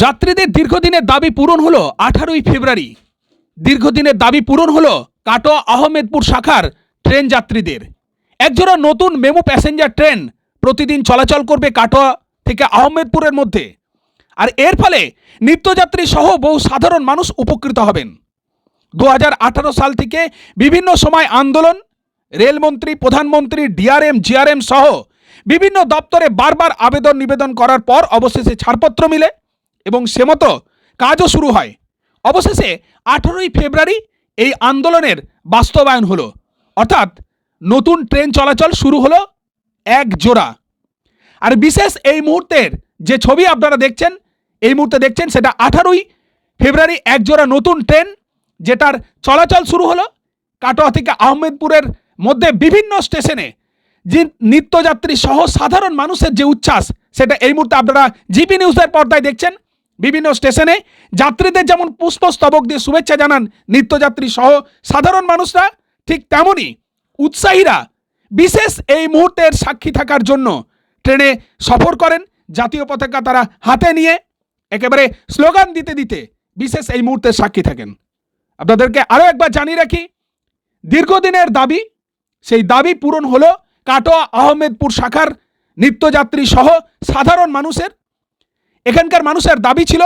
যাত্রীদের দীর্ঘদিনের দাবি পূরণ হলো আঠারোই ফেব্রুয়ারি। দীর্ঘদিনের দাবি পূরণ হলো কাটোয়া আহমেদপুর শাখার ট্রেন যাত্রীদের। একজোড়া নতুন মেমো প্যাসেঞ্জার ট্রেন প্রতিদিন চলাচল করবে কাটোয়া থেকে আহমেদপুরের মধ্যে। আর এর ফলে নিত্যযাত্রী সহ বহু সাধারণ মানুষ উপকৃত হবেন। দু হাজার আঠারো সাল থেকে বিভিন্ন সময় আন্দোলন, রেলমন্ত্রী, প্রধানমন্ত্রী, ডিআরএম, জিআরএম সহ বিভিন্ন দপ্তরে বারবার আবেদন নিবেদন করার পর অবশেষে ছাড়পত্র মিলে। এবং সে মতো কাজও শুরু হয়। অবশেষে আঠারোই ফেব্রুয়ারি এই আন্দোলনের বাস্তবায়ন হলো। অর্থাৎ নতুন ট্রেন চলাচল শুরু হলো এক জোড়া। আর বিশেষ এই মুহূর্তের যে ছবি আপনারা দেখছেন, এই মুহূর্তে দেখছেন সেটা আঠারোই ফেব্রুয়ারি এক জোড়া নতুন ট্রেন, যেটার চলাচল শুরু হলো কাটোয়া থেকে আহমেদপুরের মধ্যে বিভিন্ন স্টেশনে। যে নিত্যযাত্রী সহ সাধারণ মানুষের যে উচ্ছ্বাস, সেটা এই মুহূর্তে আপনারা জিপি নিউজের পর্দায় দেখছেন। বিভিন্ন স্টেশনে যাত্রীদের যেমন পুষ্পস্তবক দিয়ে শুভেচ্ছা জানান নিত্যযাত্রী সহ সাধারণ মানুষরা, ঠিক তেমনই উৎসাহীরা বিশেষ এই মুহূর্তের সাক্ষী থাকার জন্য ট্রেনে সফর করেন। জাতীয় পতাকা তারা হাতে নিয়ে একেবারে স্লোগান দিতে দিতে বিশেষ এই মুহূর্তের সাক্ষী থাকেন। আপনাদেরকে আরও একবার জানিয়ে রাখি, দীর্ঘদিনের দাবি, সেই দাবি পূরণ হলো কাটোয়া আহমেদপুর শাখার নিত্যযাত্রী সহ সাধারণ মানুষের এখানকার মানুষের দাবি ছিল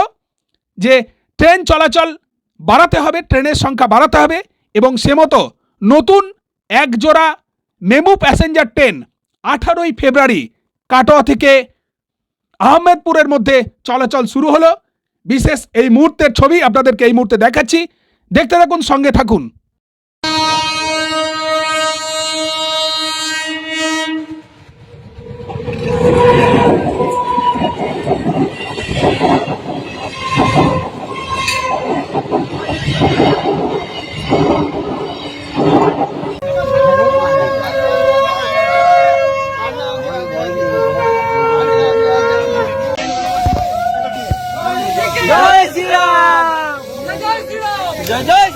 যে ট্রেন চলাচল বাড়াতে হবে, ট্রেনের সংখ্যা বাড়াতে হবে এবং সে মতো নতুন এক জোড়া মেমু প্যাসেঞ্জার ট্রেন আঠারোই ফেব্রুয়ারি কাটোয়া থেকে আহমেদপুরের মধ্যে চলাচল শুরু হলো। বিশেষ এই মুহূর্তের ছবি আপনাদেরকে এই মুহূর্তে দেখাচ্ছি। দেখতে থাকুন, সঙ্গে থাকুন। জয় জয়